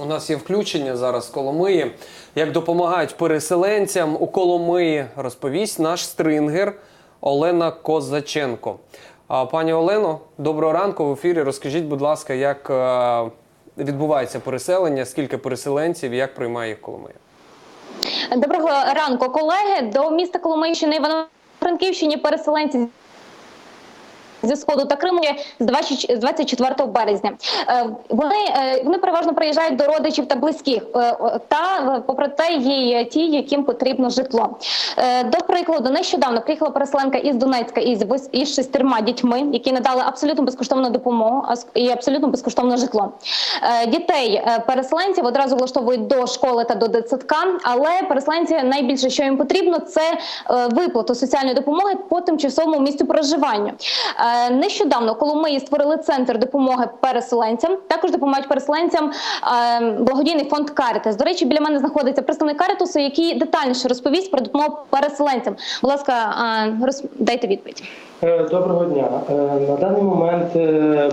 У нас є включення зараз з Коломиї. Як допомагають переселенцям у Коломиї, розповість наш стрингер Олена Козаченко. Пані Олено, доброго ранку в ефірі. Розкажіть, будь ласка, як е, відбувається переселення, скільки переселенців і як приймає їх Коломия? Доброго ранку, колеги. До міста Коломийщини Івано-Франківщині переселенці зі сходу та Криму з 20 з 24 березня. Е, Вони е, вони переважно приїжджають до родичів та близьких, е, та попри те є ті, яким потрібно житло. До прикладу, нещодавно приїхала переселенка із Донецька із із шестьма дітьми, які надали абсолютно безкоштовну допомогу і абсолютно безкоштовне житло. Дітей переселенців одразу влаштовують до школи та до дитсадка, але переселенці найбільше, що їм потрібно, це виплату соціальної допомоги по тимчасовому місцю проживання. Е, Нещодавно коли Коломиї створили центр допомоги переселенцям. Також допомагають переселенцям е, благодійний фонд Карітес. До речі, біля мене знаходиться представник Карітусу, який детальніше розповість про допомогу переселенцям. Будь ласка, е, дайте відповідь. Доброго дня. На даний момент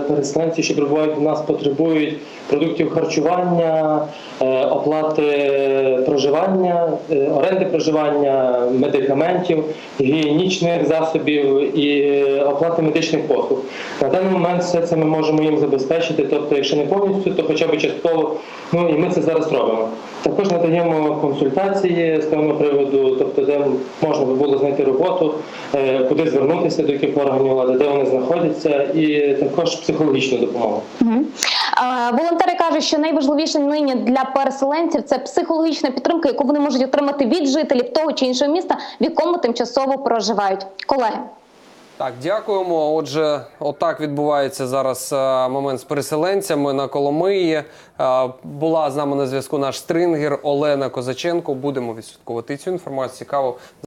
переселенці, що прибувають до нас, потребують продуктів харчування, е, оплати проживання, е, оренди проживання, медикаментів, гігієнічних засобів і е, оплати медичних послуг. На даний момент все це ми можемо їм забезпечити, тобто, якщо не повністю, то хоча б частково. Ну і ми це зараз робимо. Також надаємо консультації з певного приводу, тобто де можна би було знайти роботу, е, куди звернутися до яких органів влади, де вони знаходяться, і також психологічну допомогу. Волонтери кажуть, що найважливіше нині для переселенців це психологічна підтримка, яку вони можуть отримати від жителів того чи іншого міста, в якому тимчасово проживають. Колеги. Так, дякуємо. Отже, отак відбувається зараз е, момент з переселенцями на Коломиї. Е, Була з нами на зв'язку наш стрингер Олена Козаченко. Будемо відслідковувати цю інформацію. Цікаво